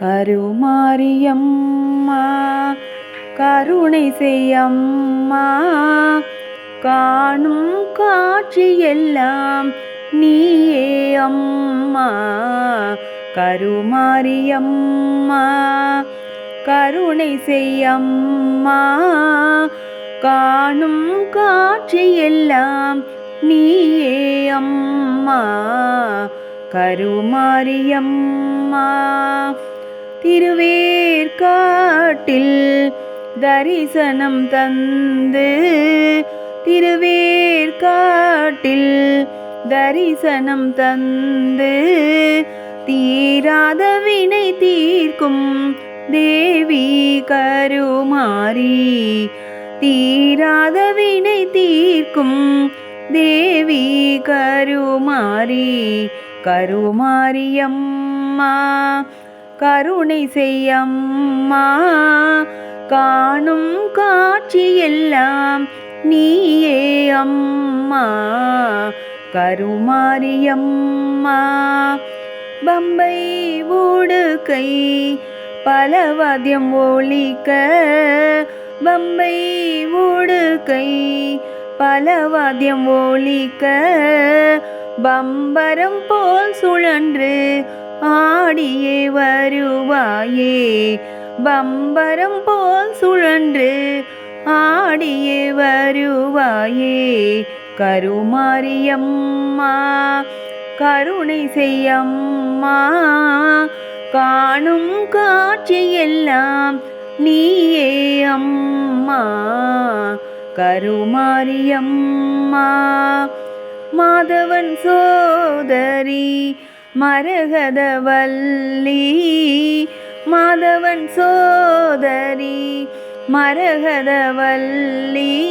கருமாரியம்மா கருணை செய்யம்மா காணும் காட்சியெல்லாம் நீயே அம்மா. கருமாரியம்மா கருணை செய்யம்மா காணும் காட்சியெல்லாம் நீயே அம்மா. கருமாரியம்மா திருவேற்காட்டில் தரிசனம் தந்து திருவேற்காட்டில் தரிசனம் தந்து தீராத வினை தீர்க்கும் தேவி கருமாரி தீராத வினை தீர்க்கும் தேவி கருமாரி கருமாரியம்மா கருணை செய்யம்மா காணும் காட்சியெல்லாம் நீயே அம்மா கருமாரியம்மா. பம்பை ஊடுகை பலவாத்தியம் ஒழிக்க. பம்பை ஊடுகை பலவாத்தியம் ஒழிக்க. பம்பரம் போல் சுழன்று ஆடியே வருவாயே. பம்பரம் போல் சுழன்று ஆடியே வருவாயே. கருமாரியம்மா கருணை செய்யம்மா காணும் காட்சியெல்லாம் நீயே அம்மா. கருமாரியம்மா மாதவன் சோதரி மரகதவல்லி மாதவன் சோதரி மரகதவல்லி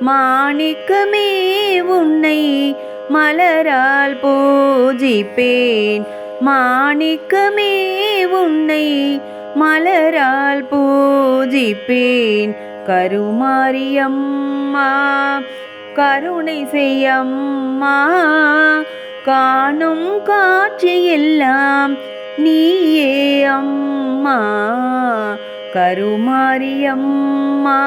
மாணிக்கமே உன்னை மலரால் பூஜிப்பேன். மாணிக்கமே உன்னை மலரால் பூஜிப்பேன். கருமாரியம்மா கருணை செய்யம்மா காணும் காட்சியெல்லாம் நீயே அம்மா. கருமாரியம்மா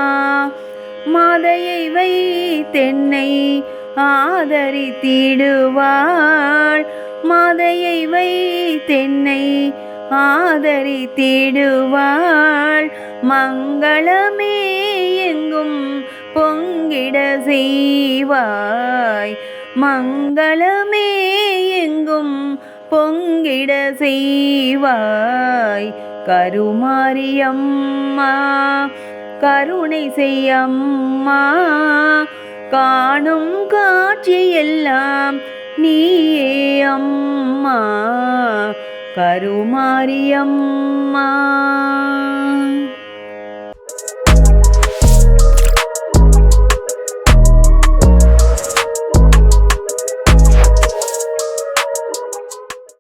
மாதையை வைத்தென்னை ஆதரித்திடுவாள். மாதையை வைத்தென்னை ஆதரித்திடுவாள். மங்களமே எங்கும் பொங்கிட செய்வாய். மங்களமே எங்கும் பொங்கிட செய்வாய். கருமாரியம்மா கருணை செய்யம்மா காணும் காட்சியெல்லாம் நீயே அம்மா. கருமாரியம்மா.